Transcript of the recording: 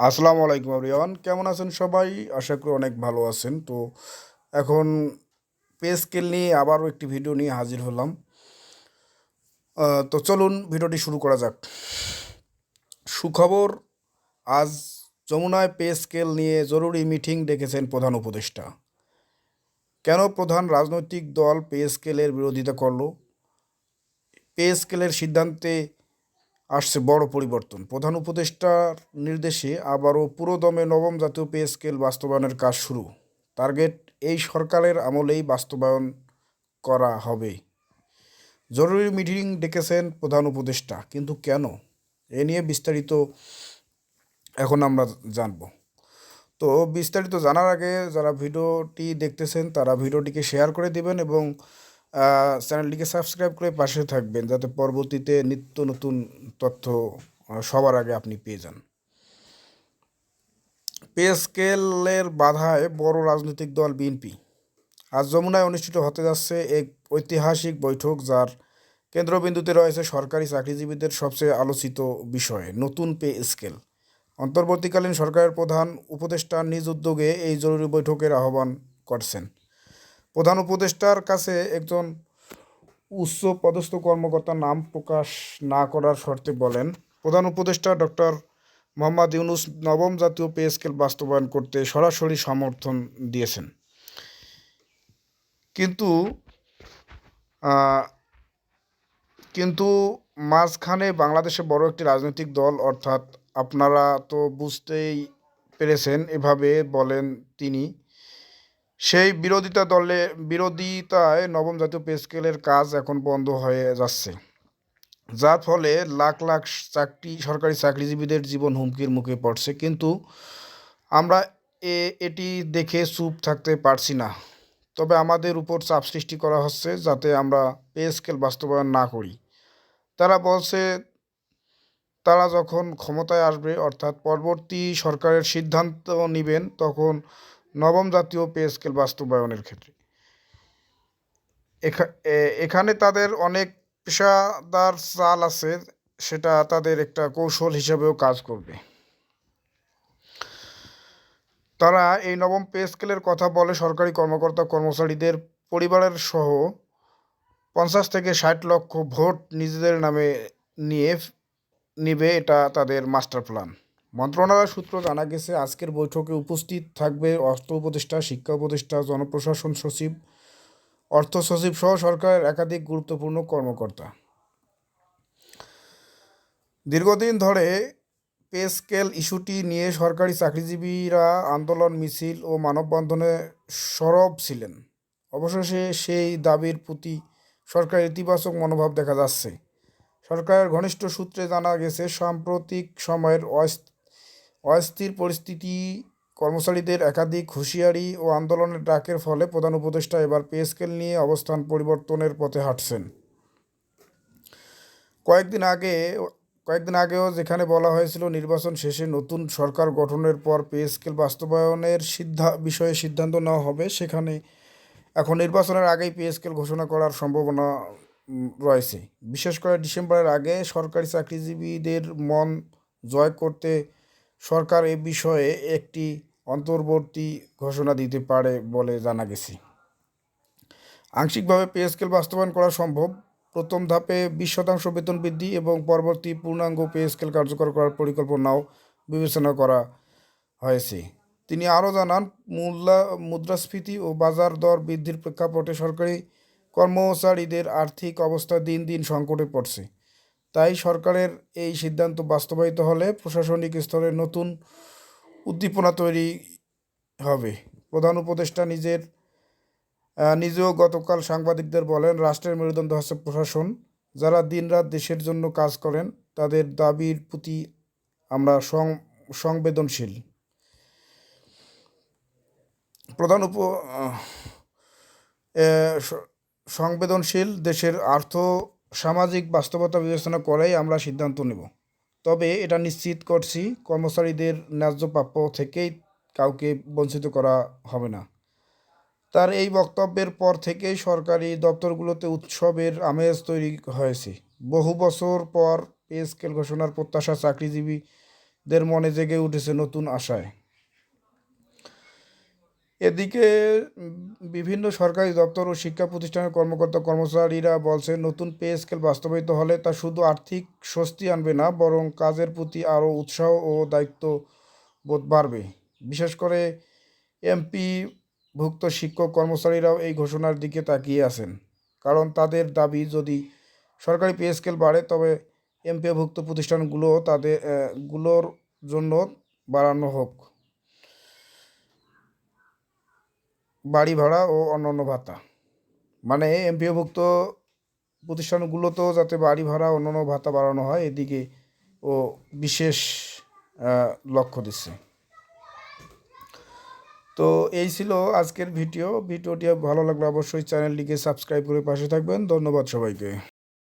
আসসালামু আলাইকুম রিয়ান কেমন আছেন সবাই? আশা করি অনেক ভালো আছেন। তো এখন পে স্কেল নিয়ে আবারও একটি ভিডিও নিয়ে হাজির হলাম। তো চলুন ভিডিওটি শুরু করা যাক। সুখবর, আজ যমুনায় পে স্কেল নিয়ে জরুরি মিটিং ডেকেছেন প্রধান উপদেষ্টা। কেন প্রধান রাজনৈতিক দল পে স্কেলের বিরোধিতা করল? পে স্কেলের সিদ্ধান্তে আসছে বড় পরিবর্তন। প্রধান উপদেষ্টার নির্দেশে আবারও পুরোদমে নবম জাতীয় পে স্কেল বাস্তবায়নের কাজ শুরু। টার্গেট এই সরকারের আমলেই বাস্তবায়ন করা হবে। জরুরি মিটিং ডেকেছেন প্রধান উপদেষ্টা, কিন্তু কেন? এ নিয়ে বিস্তারিত এখন আমরা জানব। তো বিস্তারিত জানার আগে যারা ভিডিওটি দেখতেছেন, তারা ভিডিওটিকে শেয়ার করে দিবেন এবং চ্যানেলটিকে সাবস্ক্রাইব করে পাশে থাকবেন, যাতে পরবর্তীতে নিত্য নতুন তথ্য সবার আগে আপনি পেয়ে যান। পে স্কেলের বাধায় বড় রাজনৈতিক দল বিএনপি। আজ যমুনায় অনুষ্ঠিত হতে যাচ্ছে এক ঐতিহাসিক বৈঠক, যার কেন্দ্রবিন্দুতে রয়েছে সরকারি চাকরিজীবীদের সবচেয়ে আলোচিত বিষয়, নতুন পে স্কেল। অন্তর্বর্তীকালীন সরকারের প্রধান উপদেষ্টা নিজ উদ্যোগে এই জরুরি বৈঠকের আহ্বান করছেন। প্রধান উপদেষ্টার কাছে একজন উচ্চ পদস্থ কর্মকর্তার নাম প্রকাশ না করার শর্তে বলেন প্রধান উপদেষ্টা ডক্টর মোহাম্মদ ইউনুস নবম জাতীয় পে স্কেল বাস্তবায়ন করতে সরাসরি সমর্থন দিয়েছেন। কিন্তু কিন্তু মাঝখানে বাংলাদেশে বড় একটি রাজনৈতিক দল, অর্থাৎ আপনারা তো বুঝতেই পেরেছেন, এভাবে বলেন তিনি। সেই বিরোধিতা দলে, বিরোধিতায় নবম জাতীয় পে স্কেলের কাজ এখন বন্ধ হয়ে যাচ্ছে। যার ফলে লাখ লাখ চাকরি, সরকারি চাকরিজীবীদের জীবন হুমকির মুখে পড়ছে। কিন্তু আমরা এ, এটি দেখে চুপ থাকতে পারছি না। তবে আমাদের উপর চাপ সৃষ্টি করা হচ্ছে যাতে আমরা পে স্কেল বাস্তবায়ন না করি। তারা বলছে, তারা যখন ক্ষমতায় আসবে, অর্থাৎ পরবর্তী সরকারের সিদ্ধান্ত নেবেন, তখন নবম জাতীয় পে স্কেল বাস্তবায়নের ক্ষেত্রে। এখানে তাদের অনেক পেশাদার চাল আছে, সেটা তাদের একটা কৌশল হিসেবেও কাজ করবে। তারা এই নবম পে স্কেলের কথা বলে সরকারি কর্মকর্তা কর্মচারীদের পরিবারের সহ পঞ্চাশ থেকে ষাট লক্ষ ভোট নিজেদের নামে নিয়ে নিবে, এটা তাদের মাস্টার প্ল্যান। মন্ত্রণালয় সূত্র জানা গেছে, আজকের বৈঠকে উপস্থিত থাকবে অর্থ উপদেষ্টা, শিক্ষা উপদেষ্টা, জনপ্রশাসন সচিব, অর্থ সচিব সহ সরকারের একাধিক গুরুত্বপূর্ণ কর্মকর্তা। দীর্ঘদিন ধরে পে স্কেল ইস্যুটি নিয়ে সরকারি চাকরিজীবীরা আন্দোলন, মিছিল ও মানববন্ধনে সরব ছিলেন। অবশেষে সেই দাবির প্রতি সরকারের ইতিবাচক মনোভাব দেখা যাচ্ছে। সরকারের ঘনিষ্ঠ সূত্রে জানা গেছে, সাম্প্রতিক সময়ের অস্থির পরিস্থিতি, কর্মচারীদের একাধিক হুঁশিয়ারি ও আন্দোলনের ডাকের ফলে প্রধান উপদেষ্টা এবার পে স্কেল নিয়ে অবস্থান পরিবর্তনের পথে হাঁটছেন। কয়েকদিন আগে, কয়েকদিন আগেও যেখানে বলা হয়েছিল নির্বাচন শেষে নতুন সরকার গঠনের পর পে স্কেল বাস্তবায়নের সিদ্ধা, বিষয়ে সিদ্ধান্ত নেওয়া হবে, সেখানে এখন নির্বাচনের আগেই পে স্কেল ঘোষণা করার সম্ভাবনা রয়েছে। বিশেষ করে ডিসেম্বরের আগে সরকারি চাকরিজীবীদের মন জয় করতে সরকার এ বিষয়ে একটি অন্তর্বর্তী ঘোষণা দিতে পারে বলে জানা গেছে। আংশিকভাবে পে স্কেল বাস্তবায়ন করা সম্ভব। প্রথম ধাপে বিশ শতাংশ বেতন বৃদ্ধি এবং পরবর্তী পূর্ণাঙ্গ পে স্কেল কার্যকর করার পরিকল্পনাও বিবেচনা করা হয়েছে। তিনি আরও জানান, মূল্যা, মুদ্রাস্ফীতি ও বাজার দর বৃদ্ধির প্রেক্ষাপটে সরকারি কর্মচারীদের আর্থিক অবস্থা দিন দিন সংকটে পড়ছে। তাই সরকারের এই সিদ্ধান্ত বাস্তবায়িত হলে প্রশাসনিক স্তরে নতুন উদ্দীপনা তৈরি হবে। প্রধান উপদেষ্টা নিজের নিজেও গতকাল সাংবাদিকদের বলেন, রাষ্ট্রের মেরুদণ্ড হচ্ছে প্রশাসন। যারা দিনরাত দেশের জন্য কাজ করেন, তাদের দাবির প্রতি আমরা সংবেদনশীল। প্রধান উপ সংবেদনশীল দেশের আর্থ সামাজিক বাস্তবতা বিবেচনা করেই আমরা সিদ্ধান্ত নেব। তবে এটা নিশ্চিত করছি কর্মচারীদের ন্যায্য প্রাপ্য থেকেই কাউকে বঞ্চিত করা হবে না। তার এই বক্তব্যের পর থেকেই সরকারি দপ্তরগুলোতে উৎসবের আমেজ তৈরি হয়েছে। বহু বছর পর পে স্কেল ঘোষণার প্রত্যাশা চাকরিজীবীদের মনে জেগে উঠেছে নতুন আশায়। এদিকে বিভিন্ন সরকারি দপ্তর ও শিক্ষা প্রতিষ্ঠানের কর্মকর্তা কর্মচারীরা বলছেন, নতুন পে স্কেল বাস্তবায়িত হলে তা শুধু আর্থিক স্বস্তি আনবে না, বরং কাজের প্রতি আরও উৎসাহ ও দায়িত্ব বোধ বাড়বে। বিশেষ করে এমপি ভুক্ত শিক্ষক কর্মচারীরাও এই ঘোষণার দিকে তাকিয়ে আছেন, কারণ তাদের দাবি, যদি সরকারি পে স্কেল বাড়ে, তবে এমপিভুক্ত প্রতিষ্ঠানগুলো তাদেরগুলোর জন্য বাড়ানো হোক। বাড়ি ভাড়া ও অন্যান্য ভাতা। মানে এমপিওভুক্ত প্রতিষ্ঠানগুলোতেও যাতে বাড়ি ভাড়া, অন্যান্য ভাতা বাড়ানো হয়, এদিকে ও বিশেষ লক্ষ্য দিচ্ছে। তো এই ছিল আজকের ভিডিও। ভিডিওটি ভালো লাগলে অবশ্যই চ্যানেলটিকে সাবস্ক্রাইব করে পাশে থাকবেন। ধন্যবাদ সবাইকে।